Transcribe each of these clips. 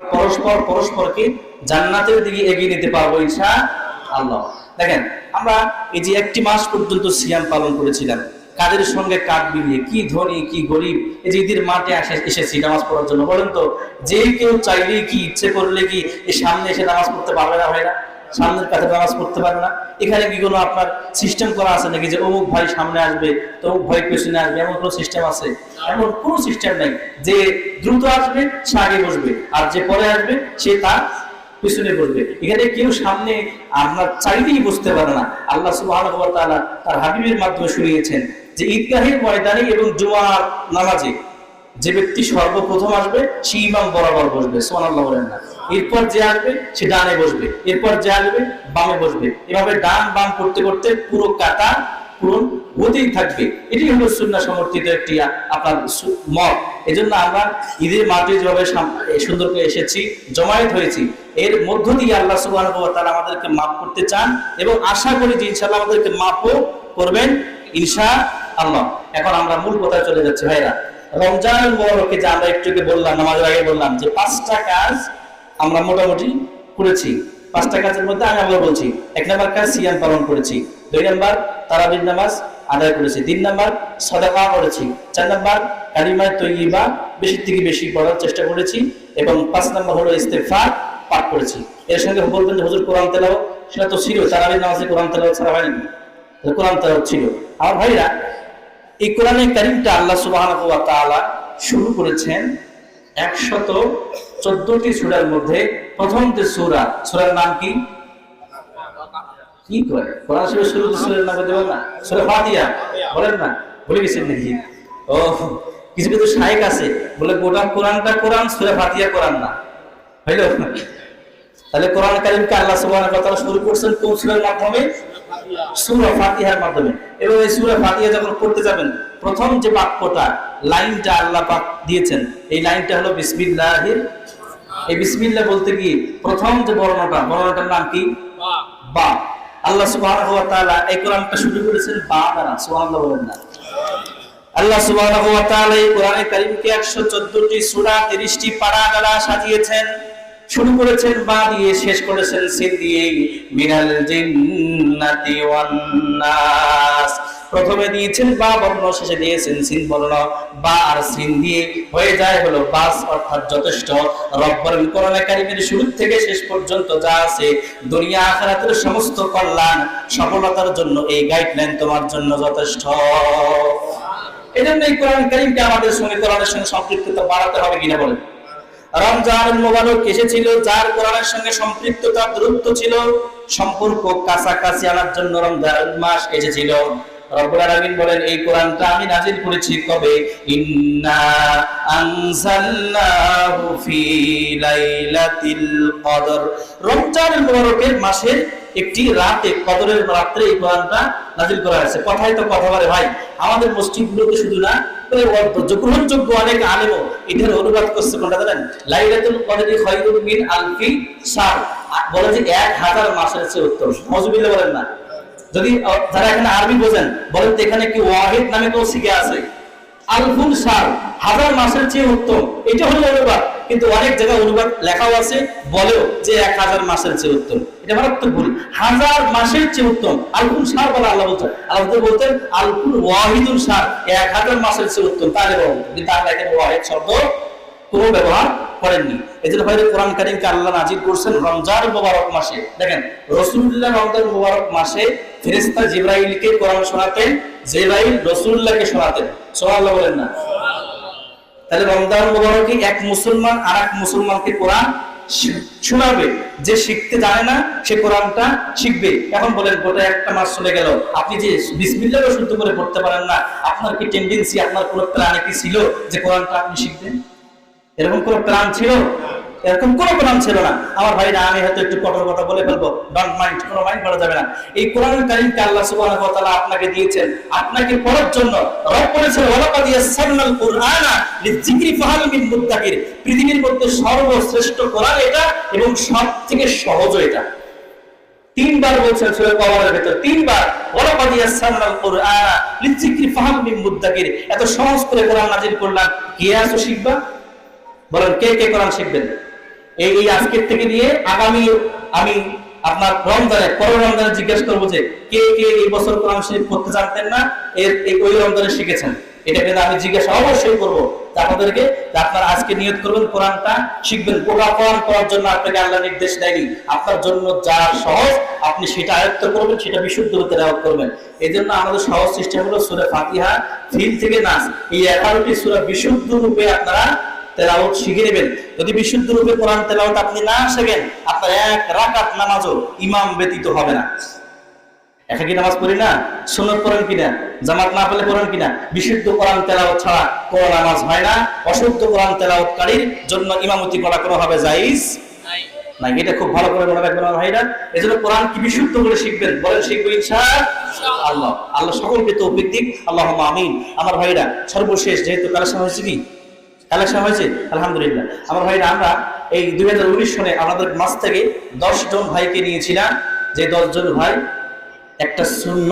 পরস্পর, পরস্পরকে জান্নাতের দিকে এগিয়ে নিতে পারব ইনশা আল্লাহ। দেখেন, আমরা এই যে একটি মাস পর্যন্ত সিয়াম পালন করেছিলাম, কাদের সঙ্গে কাঠ মিলিয়ে, কি ধনী, কি গরিব, এই যে ঈদের মাঠে এসেছি নামাজ পড়ার জন্য, বলেন তো যে কেউ চাইলে কি, ইচ্ছে করলে কি এই সামনে এসে নামাজ পড়তে পারবে না ভাইরা? সামনের কাছে নামাজ পড়তে পারবে না। এখানে কি কোনো আপনার সিস্টেম করা আছে নাকি যে অমুক ভাই সামনে আসবে তমুক ভাই পেছনে আসবে, এমন কোনো সিস্টেম আছে? এমন কোনো সিস্টেম নাই। যে দ্রুত আসবে, সে আগে বসবে, আর যে পরে আসবে, সে তার পিছনে বসবে। এখানে কেউ সামনে আপনার চাইলেই বুঝতে পারে না। আল্লাহ তাআলা তার হাবিবের মাধ্যমে শুনিয়েছেন যে ঈদগাহের ময়দানে এবং জুমার নামাজে যে ব্যক্তি সর্বপ্রথম আসবে, সে ইমাম বরাবর বসবে। সুবহানাল্লাহ বলেন না। এরপর যে আসবে, সে ডানে বসবে। এরপর যে আসবে, বামে বসবে। এভাবে ডান বাম করতে করতে পুরো কাতা পূরণ হতেই থাকবে। এটি হলো সুন্নাহ সমর্থিত একটি আপনার মত। আমরা ঈদের মাঠে যেভাবে সুন্দর করে এসেছি, জমায়েত হয়েছি, এর মধ্য দিয়ে আল্লাহ ওয়া তাআলা আমাদেরকে মাফ করতে চান এবং আশা করি যে ইনশাআল্লাহ আমাদেরকে মাফও করবেন ইনশা আল্লাহ এখন আমরা মূল কথায় চলে যাচ্ছি, ভাইরা। রমজান মোবারকে যে আমরা একটু আগে বললাম, নামাজের আগে বললাম যে পাঁচটা কাজ আমরা মোটামুটি করেছি। পাঁচটা কাজের মধ্যে আমি আবার বলছি, এক নম্বর কাজ সিয়াম পালন করেছি। দুই নম্বর তারাবির নামাজ আদায় করেছি। তিন নম্বর সদাকা করেছি। চার নম্বর কালিমায় তৈবা বেশি থেকে বেশি পড়ার চেষ্টা করেছি এবং পাঁচ নম্বর হলো ইস্তেফা পাঠ করেছি। এর সঙ্গে বলবেন যে, হুজুর, কোরআন তেলাও সেটা তো ছিল, তারাবির নামাজে কোরআন তেলাও ছাড়া হয়নি। কোরআন তেলাও ছিল। আমার ভাইরা, এই কোরআনে কারিমটা আল্লাহ তাআলা শুরু করেছেন একশত চোদ্দটি সূরার মধ্যে প্রথম যে সূরা, সূরার নাম কি? কি করে কোরআন না? তাহলে কোরআন কারিমকে আল্লাহ শুরু করছেন কোন সূরার মাধ্যমে? সূরা ফাতিহার মাধ্যমে। এবং এই সূরা ফাতিহা যখন পড়তে যাবেন প্রথম যে বাক্যটা লাইনটা আল্লাহ পাক দিয়েছেন এই লাইনটা হলো বিসমিল্লাহির এই বিসমিল্লাহ বলতে গিয়ে প্রথম যে বর্ণটা বর্ণটার নাম কি? বা। আল্লাহ সুবহানাহু ওয়া তাআলা এই কোরআনটা শুরু করেছেন বা দ্বারা সুবহানাল্লাহ বলেন না। আল্লাহ সুবহানাহু ওয়া তাআলা এই কোরআনে কারীমকে 114টি সূরা 30টি পারা দ্বারা সাজিয়েছেন। শুরু করেছেন বা দিয়ে শেষ করেছেন সিন দিয়ে মিনাল জিন্নাতি ওয়ান নাস প্রথমে দিয়েছেন বা, বর্ণ শেষে দিয়েছেন সিন বর্ণ। বা আর সিন দিয়ে হয়ে যায় হলো বাস, অর্থাৎ যথেষ্ট। রব্বর কোরআনে কারিমের শুরু থেকে শেষ পর্যন্ত যা আছে, দুনিয়া আখিরাতের সমস্ত কল্যাণ, সফলতার জন্য এই গাইডলাইন তোমার জন্য যথেষ্ট। এই জন্য এই কোরআন কারিমকে আমাদের সঙ্গে কোরআনের সঙ্গে সম্পৃক্ততা বাড়াতে হবে কিনা বলেন। রমজান মোবারক এসেছিল, যার কোরআনের সঙ্গে সম্পৃক্ততা দূরত্ব ছিল। সম্পর্ক কাছাকাছি আনার জন্য রমজান মাস এসেছিল। রব্বুল আলামিন বলেন, এই কোরআনটা আমি নাজিল করেছি কবে? ইন্না আনজালনাহু মাসের একটি রাতে, কদরের রাত্রে এই কোরআনটা নাজিল করা হয়েছে। কথাই তো কথা বলে, ভাই, আমাদের মসজিদগুলোতে শুধু না গ্রহণযোগ্য অনেক আলেমও এটার অনুবাদ করছে, কোনটা জানেন? লাইলাতুল কদরি খায়রুম মিন আলফি আ- বলে যে, এক হাজার মাসের চেয়ে উত্তম। মজবিল্লা বলেন না। যদি যারা এখানে আরবি বোঝেন, বলেন তো এখানে কি ওয়াহিদ নামে কেউ শিখে আছে? আলফুল সার হাজার মাসের চেয়ে উত্তম। এটা হলো অনুবাদ। কিন্তু অনেক জায়গায় অনুবাদ লেখাও আছে, বলেও যে এক হাজার মাসের চেয়ে উত্তম। এটা মারাত্মক ভুল। হাজার মাসের চেয়ে উত্তম। সার বলে আল্লাহ আল্লাহ বলতেন ওয়াহিদুল সার, এক হাজার মাসের চেয়ে উত্তম। তাহলে বলতেন কিন্তু এখানে ওয়াহিদ শব্দ কোনো ব্যবহার করেননি। এই জন্য হয়তো কোরআন কারিমকে আল্লাহ নাজির করছেন রমজান মোবারক মাসে। দেখেন রসুল্লাহ রমজান মোবারক মাসে ফেরেস্তা জিব্রাইলকে কোরআন শোনাতেন, জিব্রাইল রসুল্লাহকে শোনাতেন। সোহাল্লাহ বলেন না? তাহলে রমজান মোবারকে এক মুসলমান আর এক মুসলমানকে কোরআন শোনাবে। যে শিখতে জানে না, সে কোরআনটা শিখবে। এখন বলেন, গোটা একটা মাস চলে গেল। আপনি যে বিসমিল্লাহ শুদ্ধ করে পড়তে পারেন না, আপনার কি টেন্ডেন্সি আপনার কোনো প্ল্যানে কি ছিল যে কোরআনটা আপনি শিখবেন? এরকম কোনো প্ল্যান ছিল? এরকম কোনো প্ল্যান ছিল না। আমার ভাইরা, আমি হয়তো একটু কঠোর কথা বলে ফেলব। ডন্ট মাইন্ড কোনো মাইন্ড করা যাবে না। এই কোরআন কারীমকে আল্লাহ সুবহানাহু আপনাকে দিয়েছেন। আপনাকে পড়ার জন্য রব কুরআনা মুত্তাকির পৃথিবীর মধ্যে সর্বশ্রেষ্ঠ কোরআন এটা এবং সবথেকে সহজ এটা। তিনবার বলছেন সূরা কমারের ভেতর, তিনবার, ওয়ালাকাদ ইয়াসসারনাল কুরআনা লিযিকরি মুত্তাকির এত সহজ করে কোরআন নাজিল করলাম। কে আসো শিখবা বলেন, কে কে কোরআন শিখবেন? এই এই আজকের থেকে নিয়ে আগামী আমি আপনার রমজানে, পরের রমজানে জিজ্ঞেস করব যে, কে কে এই বছর কোরআন শরীফ পড়তে জানতেন না? এর ওই রমজানে শিখেছেন। এটা কিন্তু আমি জিজ্ঞাসা অবশ্যই করব আপনাদেরকে আপনারা আজকে নিয়ত করবেন কোরআনটা, শিখবেন। কোরআন কোরআন পড়ার জন্য আপনাকে আল্লাহ নির্দেশ দেয়নি। আপনার জন্য যা সহজ, আপনি সেটা আয়ত্ত করবেন, সেটা বিশুদ্ধ রূপে তেলাওয়াত করবেন। এই জন্য আমাদের সহজ সিস্টেম হলো সুরে ফাতিহা, ফিল থেকে নাচ এই এগারোটি সুরা বিশুদ্ধ রূপে আপনারা তেলাওয়াত শিখে নেবেন। যদি বিশুদ্ধ রূপে কোরআন তেলাওয়াত আপনি না শেখেন আপনার এক রাকাত নামাজও ইমাম ব্যতীত হবে না। একাকি নামাজ পড়ি না? সুন্নত পড়েন কিনা? জামাত না পেলে পড়েন কিনা? বিশুদ্ধ কোরআন তেলাওয়াত ছাড়া কোন নামাজ হয় না। অশুদ্ধ কোরআন তেলাওয়াতকারীর জন্য ইমামতি করা কোনো হবে জায়েজ না এটা খুব ভালো করে মনে রাখবেন ভাইরা। এজন্য কোরআন কি বিশুদ্ধ করে শিখবেন? বলেন শিখব ইনশাআল্লাহ। আল্লাহ সকলকে তৌফিক দিক। আল্লাহুম্মা আমিন। আমার ভাইরা সর্বশেষ যেহেতু কালেকশন হয়েছে কি? কালেকশন হয়েছে, আলহামদুলিল্লাহ। আমার ভাইরা, আমরা এই দুই হাজার উনিশ সনে আমাদের মাস থেকে জন ভাইকে নিয়েছিলাম। যে জন ভাই একটা শূন্য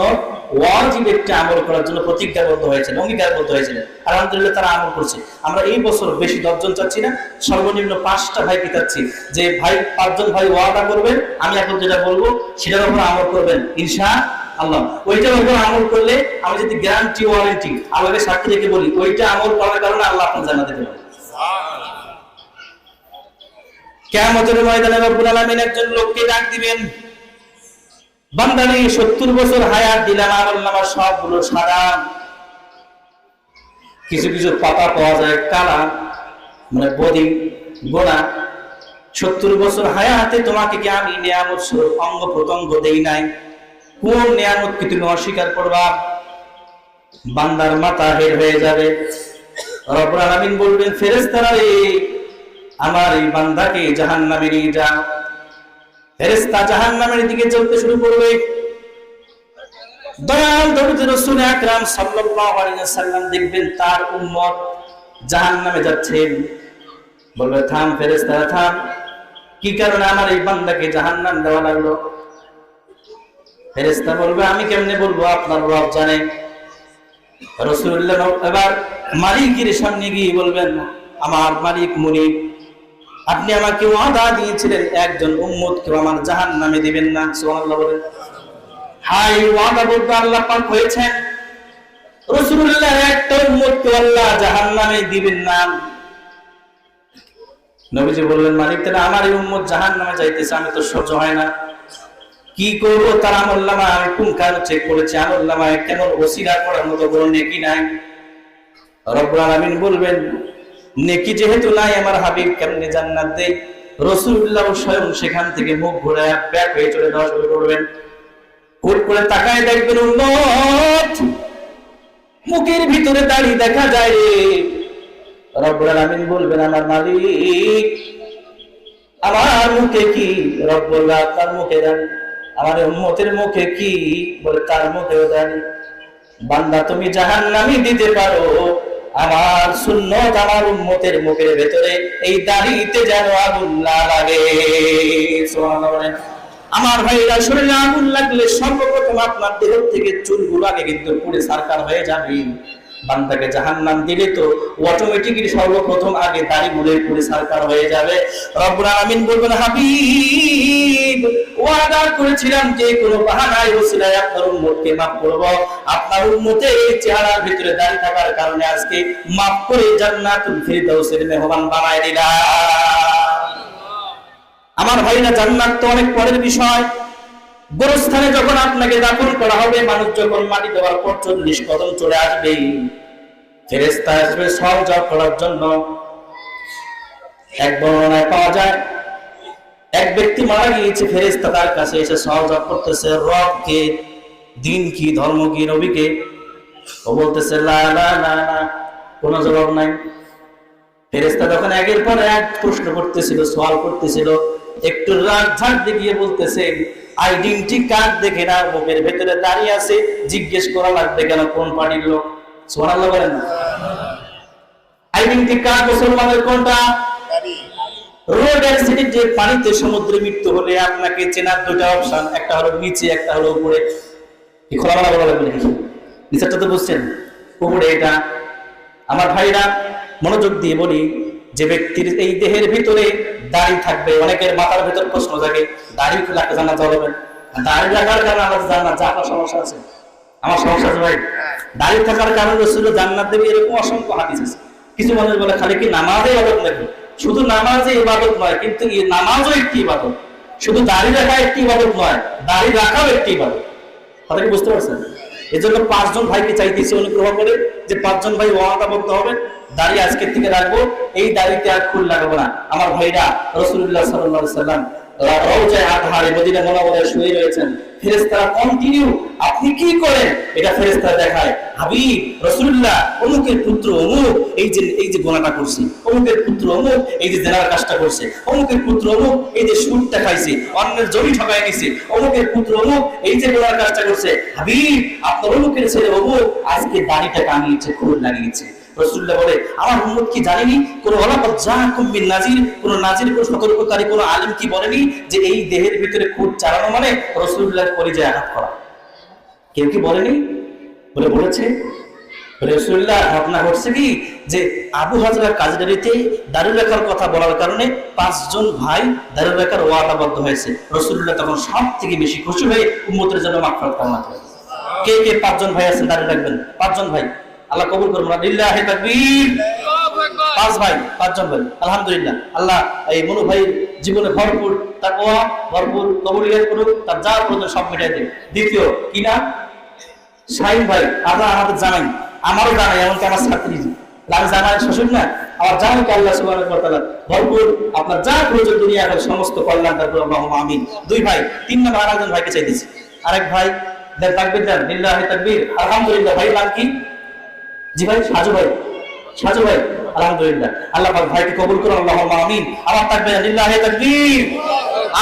ওয়াজিব একটা আমল করার জন্য প্রতিজ্ঞাবদ্ধ হয়েছিল অঙ্গীকারবদ্ধ হয়েছিল আলহামদুলিল্লাহ তারা আমল করছে। আমরা এই বছর বেশি দশজন চাচ্ছি না, সর্বনিম্ন পাঁচটা ভাইকে চাচ্ছি। যে ভাই, পাঁচজন ভাই ওয়াদা করবেন, আমি এখন যেটা বলব, সেটার উপর আমল করবেন। ইনশা আল্লাহ। ওইটার উপর আমল করলে আমি যদি গ্যারান্টি ওয়ারেন্টি আল্লাহকে সাক্ষী রেখে বলি, ওইটা আমল করার কারণে আল্লাহ আপনার জানাতে পারেন কেমতের ময়দানে রব্বুল একজন লোককে ডাক দিবেন, বান্দানি, সত্তর বছর হায়াত দিলাম, আমল নামার সবগুলো সাদা কিছু কিছু পাতা পাওয়া যায়, কালা মানে বদি গোনা সত্তর বছর হায়াতে তোমাকে কি আমি নিয়ামত অঙ্গ প্রত্যঙ্গ দেই নাই? কোন নিয়ামত কি তুমি অস্বীকার করবা? বান্দার মাথা হের হয়ে যাবে। রব্বুল আলামিন বলবেন, ফেরেশতারা রে, আমার এই বান্দাকে জাহান্নামে নিয়ে যাও। ফেরেশতা জাহান্নামের দিকে চলতে শুরু করবে। দয়াল দরুদ রাসূল আকরাম ওয়াসাল্লাম দেখবেন, তার উম্মত জাহান্নামে যাচ্ছেন বলবে, থাম ফেরেশতা থাম। কি কারণে আমার এই বান্দাকে জাহান্নাম দেওয়া লাগল? ফেরেশতা বলবে, আমি কেমনে বলব? আপনার রব জানে। রাসূলুল্লাহ এবার মালিকের সামনে গিয়ে বলবেন, আমার মালিক মুনিব, আপনি আমাকে ওয়াদা দিয়েছিলেন একজন উম্মত কেউ আমার জাহান নামে দিবেন না। সুবহানাল্লাহ বলেন। হাই ওয়াদা বলতে আল্লাহ পাক হয়েছেন। রাসূলুল্লাহ একটা উম্মত কে আল্লাহ জাহান নামে দিবেন না। নবীজি বললেন, মালিক, তাহলে আমার এই উম্মত জাহান নামে যাইতেছে, আমি তো সহ্য হয় না। কি করব তার আমল নামা কোন চেক করেছি, আমল নামায় কেমন ওসিলা করার মতো কোনো নেকি নাই? রব্বুল আলামিন বলবেন, নেকি যেহেতু নাই, আমার হাবিব কেমনে জান্নাত দেই রসুল্লাহ স্বয়ং সেখান থেকে মুখ ঘুরে ব্যাক হয়ে চলে যাওয়া শুরু করবেন হুট করে তাকায় দেখবেন উম্মত, মুখের ভিতরে দাড়ি দেখা যায় রব্বুল আলামিন বলবেন, আমার মালিক, আমার মুখে কি রব্বুল তার মুখে দাঁড়ি? আমার উম্মতের মুখে কি বলে, তার মুখেও দাঁড়ি বান্দা, তুমি জাহান্নামি দিতে পারো। আমার সুন্নত আমার উম্মতের মুখের ভেতরে এই দাড়িতে যেন আগুন না লাগে। আমার ভাইরা, শরীরে আগুন লাগলে সর্বপ্রথম আপনার দেহ থেকে চুলগুলো আগে কিন্তু পুড়ে সারকার হয়ে যাবে। বান্দাকে দিলে তো অটোমেটিকলি সর্বপ্রথম আগে দাড়ি সারকার হয়ে যাবে। রব্বুল আলামিন বলবেন, হাবিব, ওয়াদা করেছিলাম যে বাহানায় ওসিলায় আপনার উম্মতকে মাফ করব। আপনার উম্মতের চেহারার ভিতরে দাঁড়িয়ে থাকার কারণে আজকে মাফ করে জান্নাতুল ফিরদাউসের মেহমান বানায় দিলাম। আমার ভাইরা, জান্নাত তো অনেক পরের বিষয়। গোরস্থানে যখন আপনাকে দাফন করা হবে, মানুষ যখন মাটি দেওয়ার পর চল্লিশ কদম চলে আসবে ফেরেস্তা আসবে সব জব করার জন্য। এক বর্ণনায় পাওয়া যায়, এক ব্যক্তি মারা গিয়েছে ফেরেস্তা তার কাছে এসে সহযোগ করতেছে, রবকে দিন কি ধর্ম কি নবীকে। ও বলতেছে, লা লা লা লা, কোনো জবাব নাই। ফেরেস্তা যখন একের পর এক প্রশ্ন করতেছিল, সওয়াল করতেছিল, একটু রাগ ঝাড় দেখিয়ে বলতেছে আইডেন্টি কার্ড দেখে না মুখের ভেতরে দাঁড়িয়ে আছে, জিজ্ঞেস করা লাগবে কেন কোন পার্টির লোক? সুবহানাল্লাহ বলেন না। আইডেন্টি কার্ড মুসলমানের কোনটা? রোড অ্যাক্সিডেন্ট যে পানিতে সমুদ্রে মৃত্যু হলে আপনাকে চেনার দুটা অপশন, একটা হলো নিচে, একটা হলো উপরে। কি খোলামেলা বলা লাগবে নাকি? নিচেরটা তো বুঝছেন। উপরে এটা। আমার ভাইরা মনোযোগ দিয়ে বলি যে ব্যক্তির এই দেহের ভিতরে দাড়ি থাকবে, অনেকের মাথার ভিতর প্রশ্ন জাগে, দাড়ি রাখতে জানা যাবে দাড়ি রাখার কারণে আমার সমস্যা আছে। আমার সমস্যা আছে ভাই। দাড়ি থাকার কারণে জান্নাত এরকম অসংখ্য হাদিস আছে। কিছু মানুষ বলে, খালি কি নামাজে ইবাদত নাকি? শুধু নামাজে ইবাদত নয়, কিন্তু এই নামাজও একটি ইবাদত। শুধু দাড়ি রাখা একটি ইবাদত নয়, দাড়ি রাখাও একটি ইবাদত। কথা কি বুঝতে পারছেন? এই জন্য পাঁচজন ভাইকে চাইতেছি অনুগ্রহ করে যে পাঁচজন ভাই ওয়াদাবদ্ধ হবে। দাড়ি আজকের থেকে রাখব। এই দাড়িতে আর খুল লাগাবো না। আমার ভাইরা রসুল্লাহ সাল্লাহ সাল্লাম পুত্র অমুক, এই যে কাজটা করছে। পুত্র এই যে অন্যের জমি ঠকায় নিছে। অমুকের পুত্র অমুক, এই যে গোনার কাজটা করছে। হাবিব, আপনার অমুকের ছেলে অমুক, আজকে দাড়িটা কামিয়েছে খুব লাগিয়েছে। রসুল্লাহ বলে, আমার উম্মত কি জানেনি? কোন অলাপত যা কুম্বিন নাজির, কোন নাজির কোন সতর্ককারী কোন আলিম কি বলেনি যে এই দেহের ভিতরে চালানো মানে রসুল্লাহর পরিচয় আঘাত করা? কেউ কি বলেনি? বলে বলেছে রসুল্লাহ ঘটনা ঘটছে কি? যে আবু কাজদারিতে কথা বলার কারণে পাঁচজন ভাই দারুল লেখার ওয়াদাবদ্ধ হয়েছে। রসুল্লাহ তখন সব থেকে বেশি খুশি হয়ে উম্মতের জন্য মাফরাত কামনা করে কে কে পাঁচজন ভাই আছেন? দাঁড়িয়ে রাখবেন পাঁচজন ভাই। আল্লাহ কবুল করুন। আল্লাহ তাকবীর পাঁচ ভাই পাঁচজন ভাই। আলহামদুলিল্লাহ। আল্লাহ এই মনু ভাই জীবনে ভরপুর তার ওয়া ভরপুর কবুলিয়াত করুক তার যা প্রয়োজন সব মেটাই দেবে দ্বিতীয় কি না শাহিন ভাই আপনারা আমাদের জানাই। আমারও জানাই এমনকি আমার ছাত্রী আমি জানাই শ্বশুর না? আমার কি আল্লাহ তাআলা ভরপুর আপনার যা প্রয়োজন দুনিয়া করে সমস্ত কল্যাণ তারপর আল্লাহুম্মা আমিন। দুই ভাই তিন নম্বর আরেকজন ভাইকে চাইতেছি আরেক ভাই দেন তাকবীর দেন। লিল্লাহি তাকবীর। আলহামদুলিল্লাহ ভাই নাম কি? জি ভাই, সাজু ভাই সাজু ভাই, আলহামদুলিল্লাহ। আল্লাহ পাক ভাইকে কবুল করুন আমিন। থাকবে, লিল্লাহি তাকবীর।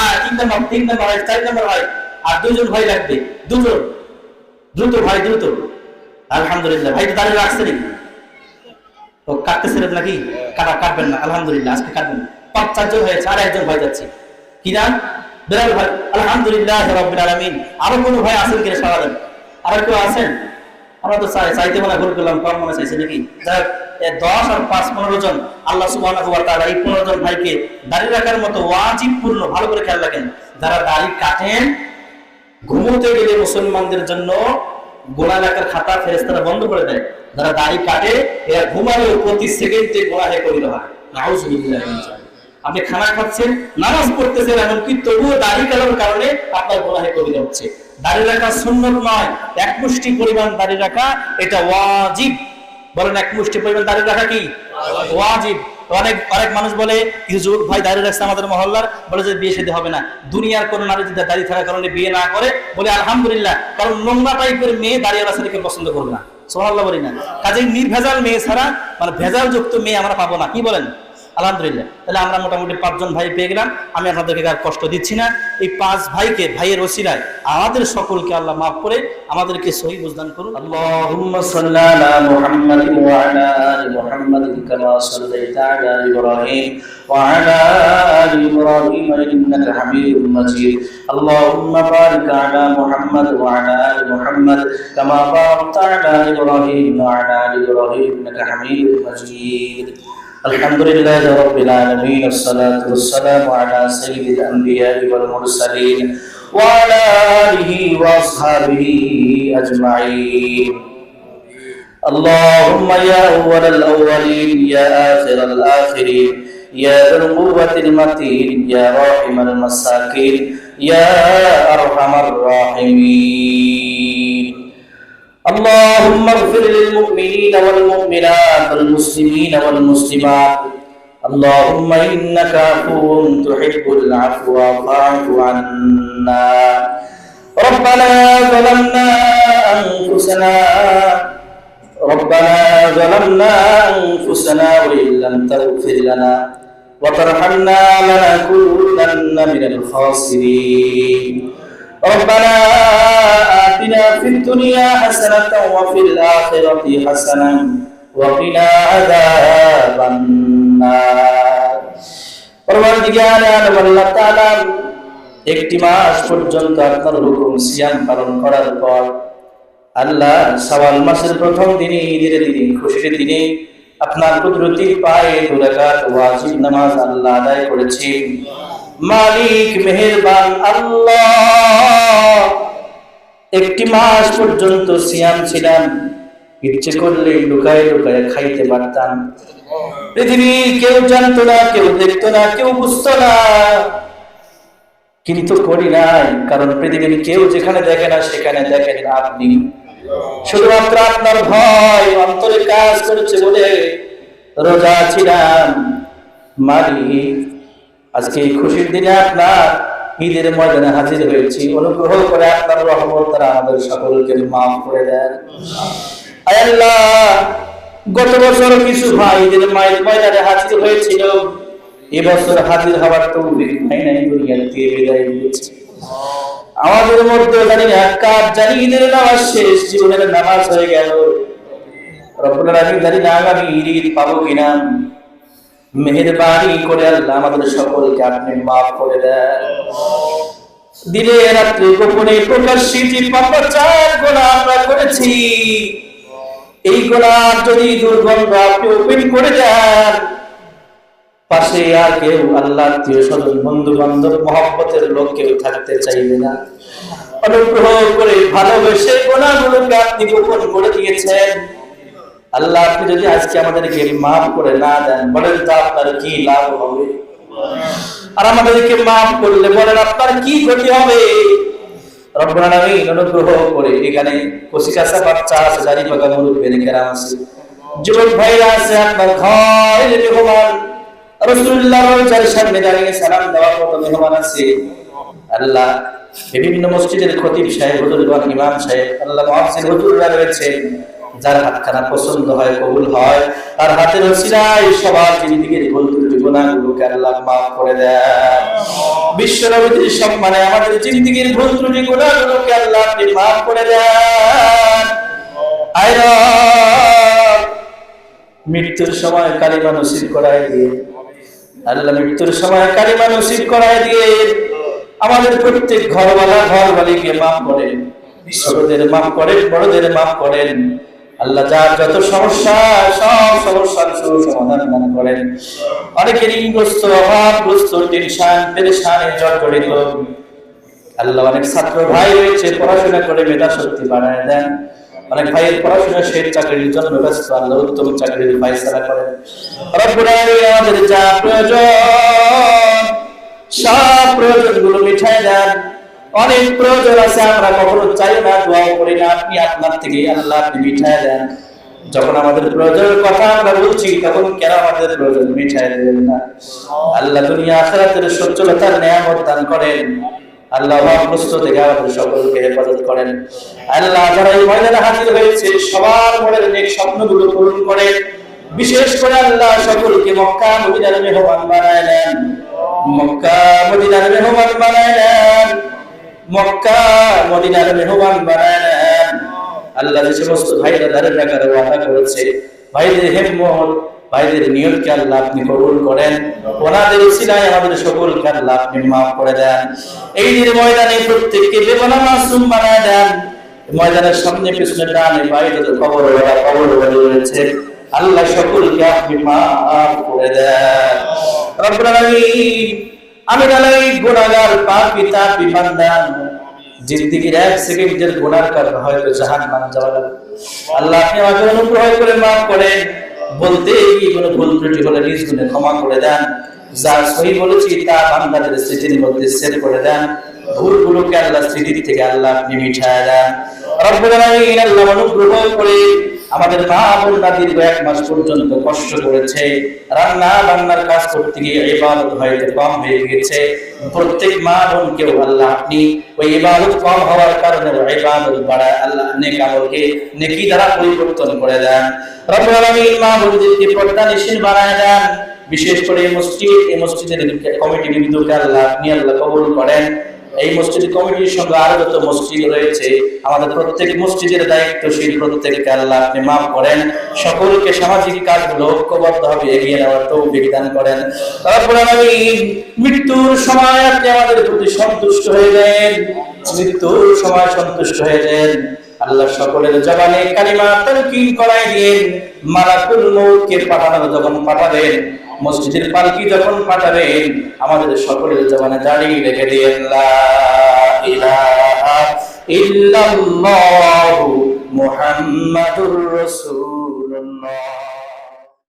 আর তিন নম্বর তিন নম্বর চার নম্বর ভাই, আর দুজন ভাই লাগবে। দুজন। দ্রুত ভাই, দ্রুত। আলহামদুলিল্লাহ। ভাই তো দাঁড়িয়ে রাখছে নাকি? ও কাটতেছিলেন নাকি? কাটা, কাটবেন না। আলহামদুলিল্লাহ, আজকে কাটবেন। পাঁচ, চারজন একজন ভাই যাচ্ছে। কি ভাই। আলহামদুলিল্লাহ রব্বিল আলামিন। আরও কোনো ভাই আছেন কিনা সারা দেন। আর কেউ আছেন? আমরা তো চাই চাইতে মনে ভুল করলাম, কম মনে চাইছে নাকি? দশ আর পাঁচ পনেরো জন, আল্লাহ ওয়া এই পনেরো জন ভাইকে দাড়ি রাখার মতো ওয়াজিব পূর্ণ ভালো করে খেয়াল রাখেন। যারা দাড়ি কাটেন, ঘুমোতে গেলে মুসলমানদের জন্য গোনা লেখার খাতা ফেরেস্তারা বন্ধ করে দেয়। যারা দাড়ি কাটে, এরা ঘুমালেও প্রতি সেকেন্ডে করিল হয় নাউজুবিল্লাহি মিন আপনি খানা খাচ্ছেন, নামাজ পড়তেছেন এমনকি তবুও দাড়ি কাটার কারণে আপনার গোনাহে করিল হচ্ছে। দাড়ি রাখা সুন্নত নয়, এক মুষ্টি পরিমাণ দাড়ি রাখা, এটা ওয়াজিব। বলেন এক মুষ্টি পরিমাণ দাড়ি রাখা কি? ওয়াজিব। অনেক অনেক মানুষ বলে কিছু যুবক ভাই দাঁড়িয়ে রাখছে আমাদের মহল্লার? বলে, যে বিয়ে শাদী হবে না। দুনিয়ার কোনো নারী যদি দাঁড়িয়ে থাকার কারণে বিয়ে না করে, বলে, আলহামদুলিল্লাহ, কারণ নোংরা টাইপের মেয়ে দাঁড়িয়ে রাস্তাকে পছন্দ করবে না। সোহাল্লাহ বলি না। কাজে নির্ভেজাল মেয়ে ছাড়া মানে ভেজাল যুক্ত মেয়ে আমরা পাবো না। কি বলেন? আলহামদুলিল্লাহ। তাহলে আমরা মোটামুটি পাঁচজন ভাই পেয়ে গেলাম। আমি আপনাদেরকে আর কষ্ট দিচ্ছি না। এই পাঁচ ভাইকে, ভাইয়ের ওসিলায় আমাদের সকলকে আল্লাহ মাফ করে আমাদেরকে সহি বুঝদান করুন। আল্লাহুম্মা সাল্লি আলা সাল্লাইতা মুহাম্মাদ ওয়া আলা আলি মুহাম্মাদ কামা মাজিদ। الحمد لله رب العالمين والصلاة والسلام على سيد الأنبياء والمرسلين وعلى آله وأصحابه أجمعين. اللهم يا أول الأولين يا آخر الآخرين يا ذا القوة المتين يا راحم المساكين يا أرحم الراحمين. اللهم اغفر للمؤمنين والمؤمنات والمسلمين والمسلمات اللهم انك عفو تحب العفو فاعف عنا ربنا ظلمنا انفسنا ربنا ظلمنا انفسنا وان لم تغفر لنا وترحمنا لنكونن من الخاسرين ربنا آتنا في الدنيا حسنة وفي الآخرة حسنة وقنا عذاب النار পরবর্তীকার আল্লাহ তাআলা একটি মাস পর্যন্ত আপনার হুকুম সিয়াম পালন করার পর আল্লাহ সওয়াল মাসের প্রথম দিনে ঈদের দিনে খুশির দিনে আপনার কুদরতি পায়ে দুরাকাত ওয়াজিব নামাজ আল্লাহ আদায় করেছি মালিক, মেহেরবান আল্লাহ। একটি মাস পর্যন্ত সিয়াম ছিলাম। ইচ্ছে করলে লুকায় লুকায় খাইতে পারতাম। পৃথিবী কেউ জানতো না, কেউ দেখতো না, কেউ বুঝতো না। কিন্তু করি নাই, কারণ পৃথিবীর কেউ যেখানে দেখে না, সেখানে দেখেন আপনি। শুধুমাত্র আপনার ভয়, অন্তরে কাজ করেছে বলে রোজা ছিলাম। মারি আজকে এই খুশির দিনে আপনার ঈদের ময়দানে হাজির হয়েছি। অনুগ্রহ করে আপনার রহমত দ্বারা আমাদের সকলকে মাফ করে দেন। আল্লাহ, গত বছর কিছু ভাই ঈদের মায়ের ময়দানে হাজির হয়েছিল। এবছর হাজির হওয়ার তো ভাই নাই দুনিয়ার থেকে বিদায় নিয়েছে। আমাদের মধ্যে জানি না কাজ জানি ঈদের নামাজ শেষ, জীবনের নামাজ হয়ে গেল। রব্বুল আলামিন জানি না আগামী ঈদ পাবো কিনা। মেহেরবানি করে আল্লাহ আমাদের সকলকে আপনি মাফ করে দেন। দিনে রাত্রে গোপনে প্রকাশ্যে যে পাপাচার গোনা আমরা করেছি। এই গোনা যদি দুর্গন্ধ আপনি ওপেন করে দেন, পাশে আর কেউ আল্লাহ আত্মীয় স্বজন বন্ধু বান্ধব মহব্বতের লোক কেউ থাকতে চাইবে না। অনুগ্রহ করে ভালোবেসে গোনাগুলোকে আপনি গোপন করে দিয়েছেন। আল্লাহ আপনি যদি আজকে আমাদেরকে মাফ করে না দেন, বলেন তো আপনার কি লাভ হবে? আর আমাদেরকে মাফ করলে বলেন, আপনার কি ক্ষতি হবে? বিভিন্ন মসজিদের খতিব সাহেব ইমাম সাহেব, আল্লাহ রয়েছে। যার হাতখানা পছন্দ হয়, কবুল হয় আর হাতের ওসিলায় সবার জিন্দিগির ভুল ত্রুটি আল্লাহ মাফ করে দেন। বিশ্ব সম্মানে আমাদের জিন্দিগির ভুল ত্রুটি গুনাহগুলোকে আল্লাহ মাফ করে মৃত্যুর সময় কালিমা নসিব করায় দিয়ে, আল্লাহ মৃত্যুর সময় কালিমা নসিব করায় দিয়ে, আমাদের প্রত্যেক ঘরওয়ালা, ঘরওয়ালিকে মাফ করেন, ছোটদের মাফ করেন, বড়দের মাফ করেন। আল্লাহ যার যত সমস্যা, সব সমস্যার সমাধান দান করেন। অনেকে ঋণগ্রস্ত অভাবগ্রস্ত টেনশন, পেরেশানে জর্জরিত আল্লাহ অনেক ছাত্র ভাই রয়েছে, পড়াশোনা করে মেধা শক্তি বাড়ায় দেন। অনেক ভাইয়ের পড়াশোনা শেষ, চাকরির জন্য ব্যস্ত, আল্লাহ উত্তম চাকরির ফাইসলা করেন। আমাদের যা প্রয়োজন, সব প্রয়োজনগুলো মিঠাই দেন। অনেক প্রয়োজন আছে, আমরা কখনো চাই না, দোয়া করি না। আপনি আপনার থেকে আল্লাহ আপনি মিঠাই দেন। যখন আমাদের প্রয়োজনের কথা আমরা বলছি, তখন কেন আমাদের প্রয়োজন মিঠাই দেবেন না? আল্লাহ দুনিয়া আখেরাতের সচ্ছলতার নিয়ামত দান করেন। আল্লাহ থেকে আমাদের সকলকে হেফাজত করেন। আল্লাহ যারা এই ময়দানে হাজির হয়েছে, সবার মনের নেক স্বপ্নগুলো পূরণ করেন। বিশেষ করে আল্লাহ সকলকে মক্কা মদিনার মেহমান বানায় নেন মক্কা মদিনার মেহমান বানায় নেন মক্কা, মদিনার মেহমান বানায় আল্লাহ যে সমস্ত ভাইরা ধারে রাখার ওয়াদা করেছে, ভাইদের হেমমত ভাইদের নিয়তকে আল্লাহ আপনি কবুল করেন। ওনাদের উসিলায় আমাদের সকলকে আল্লাহ আপনি মাফ করে দেন। এই দিন ময়দানে প্রত্যেককে বেবনা মাসুম বানায় দেন, ময়দানের সামনে পিছনে ডানে বাইরে কবর ওরা কবর রয়েছে আল্লাহ সকলকে আপনি মাফ করে দেন। রব্বুল আলামিন আমি নালাই গুনাহগার পাপী তাপী বান্দা এক সেকেন্ডের গুনার কারণে হয়তো জাহান্নাম যাওয়া লাগবে আল্লাহ আপনি আমাকে অনুগ্রহ করে মাফ করেন। বলতে গিয়ে কোনো ভুল ত্রুটি হলে নিজ ক্ষমা করে দেন। যা সহি বলেছি তা বান্দাদের স্মৃতির মধ্যে সেট করে দেন। ভুলগুলোকে আল্লাহ স্মৃতি থেকে আল্লাহ আপনি মিঠায় দেন। রব্বুল আলামিন আল্লাহ অনুগ্রহ করে আমাদের মা বোনরা দীর্ঘ এক মাস পর্যন্ত কষ্ট করেছে, রান্না বান্নার কাজ করতে গিয়ে ইবাদত হয়তো কম হয়ে গেছে প্রত্যেক মা বোনকেও আল্লাহ আপনি ওই ইবাদত কম হওয়ার কারণে ইবাদত বাড়ায় আল্লাহ নেক আমলকে নেকি দ্বারা পরিবর্তন করে দেন। রব্বুল আলামিন মা বোনদেরকে পর্দা নিশীন বানায় দেন। বিশেষ করে এই মসজিদ, এই মসজিদের কমিটি বিন্দুকে আল্লাহ আপনি আল্লাহ কবুল করেন। এই মসজিদ কমিটির সঙ্গে আরও যত মসজিদ রয়েছে। আমাদের প্রত্যেক মসজিদের দায়িত্বশীল, প্রত্যেককে আল্লাহ আপনি মাফ করেন। সকলকে সামাজিক কাজগুলো ঐক্যবদ্ধ হবে এগিয়ে নেওয়ার তৌফিক দান করেন। তারপরে আমি মৃত্যুর সময় আপনি আমাদের প্রতি সন্তুষ্ট হয়ে যান। মৃত্যুর সময় সন্তুষ্ট হয়ে যান। আল্লাহ সকলের জবানে কালিমা তালকিন করাই দিন। মালাকুল মউতকে পাঠানো যখন পাঠাবেন। মসজিদের পালকি যখন পাঠাবেন আমাদের সকলের জমানে দাঁড়িয়ে রেখে দিয়ে ইল্লাল্লাহু মুহাম্মাদুর রাসূলুল্লাহ।